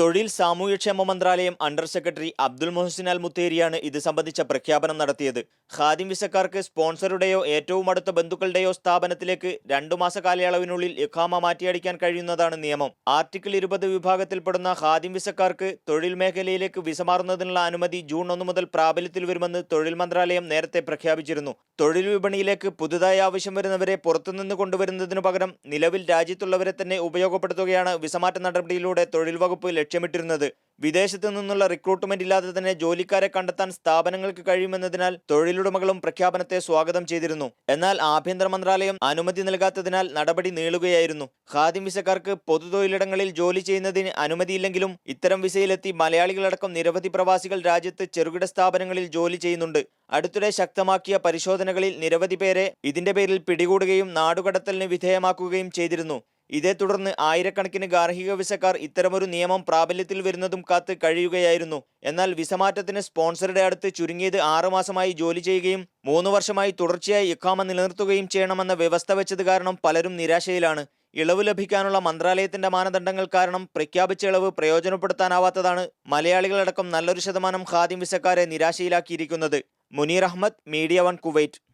തൊഴിൽ സാമൂഹ്യക്ഷേമ മന്ത്രാലയം under secretary Abdul Mohsin Al മുത്തേരിയാണ് ഇത് സംബന്ധിച്ച പ്രഖ്യാപനം നടത്തിയത്. ഖാദിം വിസക്കാർക്ക് സ്പോൺസറുടെയോ ഏറ്റവും അടുത്ത ബന്ധുക്കളുടെയോ സ്ഥാപനത്തിലേക്ക് രണ്ടു മാസ കാലയളവിനുള്ളിൽ ഇഖാമ മാറ്റിയടിക്കാൻ കഴിയുന്നതാണ് നിയമം. ആർട്ടിക്കിൾ ഇരുപത് വിഭാഗത്തിൽപ്പെടുന്ന ഖാദിം വിസക്കാർക്ക് തൊഴിൽ മേഖലയിലേക്ക് വിസ മാറുന്നതിനുള്ള അനുമതി ജൂൺ ഒന്ന് മുതൽ പ്രാബല്യത്തിൽ വരുമെന്ന് തൊഴിൽ മന്ത്രാലയം നേരത്തെ പ്രഖ്യാപിച്ചിരുന്നു. തൊഴിൽ വിപണിയിലേക്ക് പുതുതായി ആവശ്യം വരുന്നവരെ പുറത്തുനിന്ന് കൊണ്ടുവരുന്നതിനു പകരം നിലവിൽ രാജ്യത്തുള്ളവരെ തന്നെ ഉപയോഗപ്പെടുത്തുകയാണ് വിസമാറ്റ നടപടിയിലൂടെ തൊഴിൽ വകുപ്പ് ലക്ഷ്യമിട്ടിരുന്നത്. വിദേശത്തു നിന്നുള്ള റിക്രൂട്ട്മെന്റ് ഇല്ലാതെ തന്നെ ജോലിക്കാരെ കണ്ടെത്താൻ സ്ഥാപനങ്ങൾക്ക് കഴിയുമെന്നതിനാൽ തൊഴിലുടമകളും പ്രഖ്യാപനത്തെ സ്വാഗതം ചെയ്തിരുന്നു. എന്നാൽ ആഭ്യന്തര മന്ത്രാലയം അനുമതി നൽകാത്തതിനാൽ നടപടി നീളുകയായിരുന്നു. ഖാദിം വിസക്കാർക്ക് പൊതുതൊഴിലിടങ്ങളിൽ ജോലി ചെയ്യുന്നതിന് അനുമതിയില്ലെങ്കിലും ഇത്തരം വിസയിലെത്തി മലയാളികളടക്കം നിരവധി പ്രവാസികൾ രാജ്യത്ത് ചെറുകിട സ്ഥാപനങ്ങളിൽ ജോലി ചെയ്യുന്നുണ്ട്. അടുത്തിടെ ശക്തമാക്കിയ പരിശോധനകളിൽ നിരവധി പേരെ ഇതിന്റെ പേരിൽ പിടികൂടുകയും നാടുകടത്തലിന് വിധേയമാക്കുകയും ചെയ്തിരുന്നു. ഇതേ തുടർന്ന് ആയിരക്കണക്കിന് ഗാർഹിക വിസക്കാർ ഇത്തരമൊരു നിയമം പ്രാബല്യത്തിൽ വരുന്നതും കാത്ത് കഴിയുകയായിരുന്നു. എന്നാൽ വിസമാറ്റത്തിന് സ്പോൺസറുടെ അടുത്ത് ചുരുങ്ങിയത് ആറുമാസമായി ജോലി ചെയ്യുകയും മൂന്ന് വർഷമായി തുടർച്ചയായി ഇഖാമ നിലനിർത്തുകയും ചെയ്യണമെന്ന വ്യവസ്ഥ വെച്ചത് കാരണം പലരും നിരാശയിലാണ്. ഇളവ് ലഭിക്കാനുള്ള മന്ത്രാലയത്തിന്റെ മാനദണ്ഡങ്ങൾ കാരണം പ്രഖ്യാപിച്ച ഇളവ് പ്രയോജനപ്പെടുത്താനാവാത്തതാണ് മലയാളികളടക്കം നല്ലൊരു ശതമാനം ഖാദിം വിസക്കാരെ നിരാശയിലാക്കിയിരിക്കുന്നത്. Muneer Ahmed media one Kuwait.